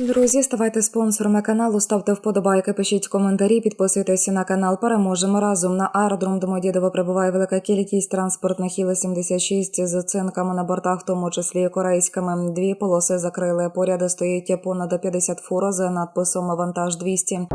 Друзі, ставайте спонсорами каналу, ставте вподобайки, пишіть коментарі, підписуйтесь на канал. Переможемо разом на аеродром Домодєдово прибуває велика кількість транспортних Іл-76 з цинками на бортах, в тому числі корейськими. Дві полоси закрили. Поряд стоїть понад 50 фур з надписом Вантаж 200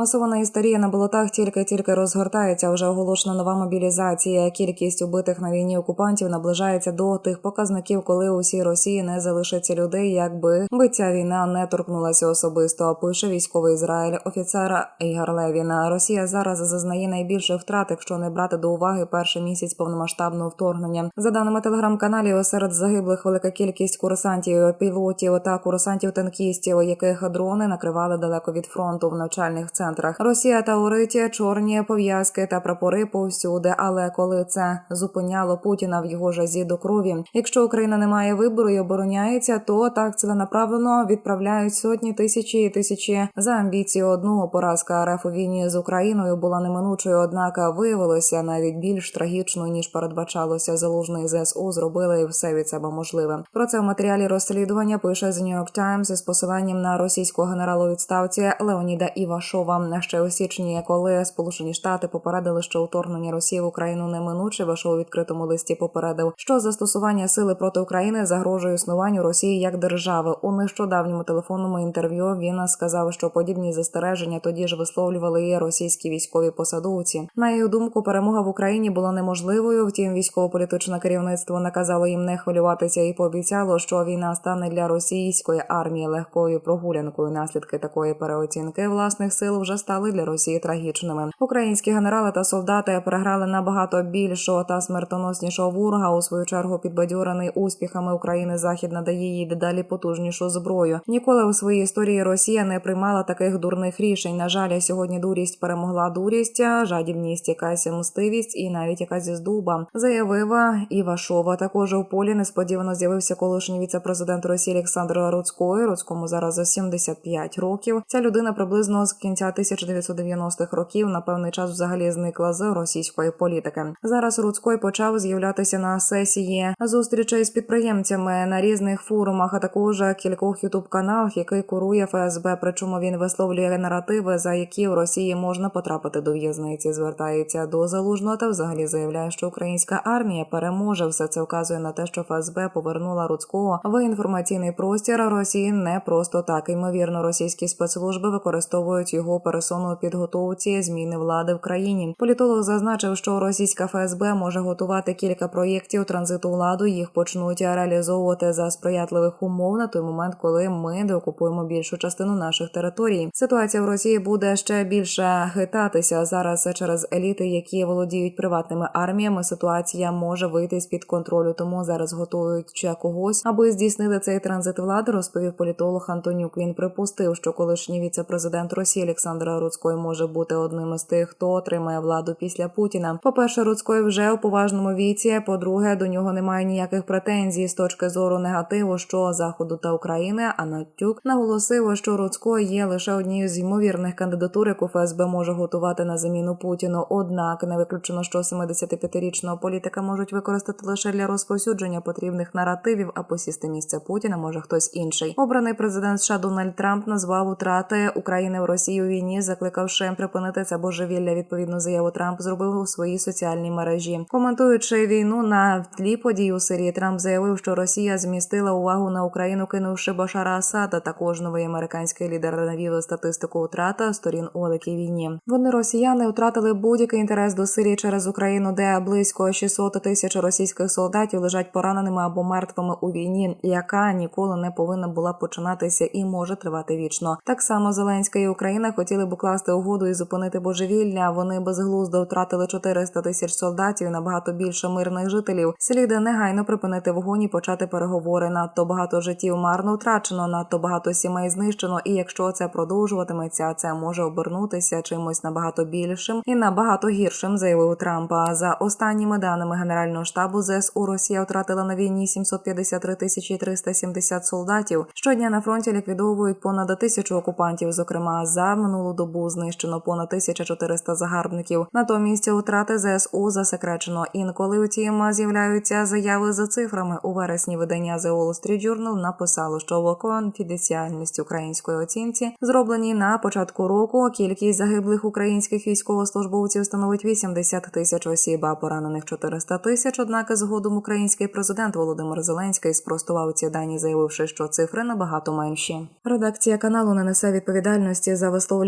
Масована істерія на болотах тільки-тільки розгортається. Вже оголошена нова мобілізація. Кількість убитих на війні окупантів наближається до тих показників, коли усій Росії не залишиться людей, якби би ця війна не торкнулася особисто. Пише військовий Ізраїль офіцера Ігор Левіна. Росія зараз зазнає найбільших втрат, якщо не брати до уваги перший місяць повномасштабного вторгнення. За даними телеграм-каналів, серед загиблих велика кількість курсантів, пілотів та курсантів-танкістів, яких дрони накривали далеко від фронту в навчальних центрах. Росія та Уриті, чорні пов'язки та прапори повсюди. Але коли це зупиняло Путіна в його жазі до крові, якщо Україна не має вибору і обороняється, то так ціленаправлено відправляють сотні тисячі і тисячі за амбіцію одного. Поразка РФ у війні з Україною була неминучою, однак виявилося навіть більш трагічною ніж передбачалося. Залужний ЗСУ зробили все від себе можливе. Про це в матеріалі розслідування пише The New York Times із посиланням на російського генерала у відставці Леоніда Івашова. Ще у січні, коли Сполучені Штати попередили, що вторгнення Росії в Україну неминуче, Вашов у відкритому листі попередив, що застосування сили проти України загрожує існуванню Росії як держави. У нещодавньому телефонному інтерв'ю він сказав, що подібні застереження тоді ж висловлювали і російські військові посадовці. На його думку, перемога в Україні була неможливою. Втім, військово-політичне керівництво наказало їм не хвилюватися і пообіцяло, що війна стане для російської армії легкою прогулянкою. Наслідки такої переоцінки власних сил вже стали для Росії трагічними. Українські генерали та солдати переграли набагато більшого та смертоноснішого ворога. У свою чергу підбадьорений успіхами України захід надає їй дедалі потужнішу зброю. Ніколи у своїй історії Росія не приймала таких дурних рішень. На жаль, сьогодні дурість перемогла дурість, жадібність, якась мстивість і навіть якась здуба. Заявила Івашова. Також у полі несподівано з'явився колишній віце-президент Росії Олександр Руцької. Руцькому зараз за 75 років. Ця людина приблизно з кінця 1990-х років на певний час взагалі зникла з російської політики. Зараз Руцькой почав з'являтися на сесії зустрічей з підприємцями на різних форумах, а також кількох ютуб каналах, які курує ФСБ. Причому він висловлює наративи, за які в Росії можна потрапити до в'язниці. Звертається до залужного та взагалі заявляє, що українська армія переможе. Все це вказує на те, що ФСБ повернула Руцького в інформаційний простір Росії не просто так. Ймовірно, російські спецслужби використовують його пересону у підготовці зміни влади в країні. Політолог зазначив, що російська ФСБ може готувати кілька проєктів транзиту владу. Їх почнуть реалізовувати за сприятливих умов на той момент, коли ми деокупуємо більшу частину наших територій. Ситуація в Росії буде ще більше хитатися зараз через еліти, які володіють приватними арміями. Ситуація може вийти з під контролю, тому зараз готують ще когось, аби здійснити цей транзит влади. Розповів політолог Антонюк. Він припустив, що колишній віце-президент Росії Олександр Руцької може бути одним із тих, хто отримає владу після Путіна. По перше, Руцької вже у поважному віці. По-друге, до нього немає ніяких претензій з точки зору негативу, що заходу та України. А Натюк наголосив, що Руцької є лише однією з ймовірних кандидатур, яку ФСБ може готувати на заміну Путіну. Однак не виключено, що 75-річного політика можуть використати лише для розповсюдження потрібних наративів, а посісти місце Путіна може хтось інший. Обраний президент США Дональд Трамп назвав утрати України в Росії у війні, закликавши припинити це божевілля. Відповідну заяву Трамп зробив у своїй соціальній мережі. Коментуючи війну на тлі подій у Сирії, Трамп заявив, що Росія змістила увагу на Україну, кинувши Башара Асада. Також новий американський лідер навів статистику утрата сторін у великій війні. Вони росіяни втратили будь-який інтерес до Сирії через Україну, де близько 600 тисяч російських солдатів лежать пораненими або мертвими у війні, яка ніколи не повинна була починатися і може тривати вічно. Так само Зеленська і Україна хотіли хотіли б укласти угоду і зупинити божевілля. Вони безглуздо втратили 400 тисяч солдатів і набагато більше мирних жителів. Слід негайно припинити вогонь і почати переговори. Надто багато життів марно втрачено, надто багато сімей знищено. І якщо це продовжуватиметься, це може обернутися чимось набагато більшим і набагато гіршим, заявив Трамп. А За останніми даними Генерального штабу ЗСУ Росія втратила на війні 753 тисячі 370 солдатів. Щодня на фронті ліквідовують понад тисячу окупантів. Зокрема, за минулу добу знищено понад 1400 загарбників. Натомість втрати ЗСУ засекречено. Інколи втім з'являються заяви за цифрами. У вересні видання The Wall Street Journal написало, що в конфіденціальність української оцінці, зробленій на початку року, кількість загиблих українських військовослужбовців становить 80 тисяч осіб, а поранених 400 тисяч. Однак згодом український президент Володимир Зеленський спростував ці дані, заявивши, що цифри набагато менші. Редакція каналу не несе відповідальності за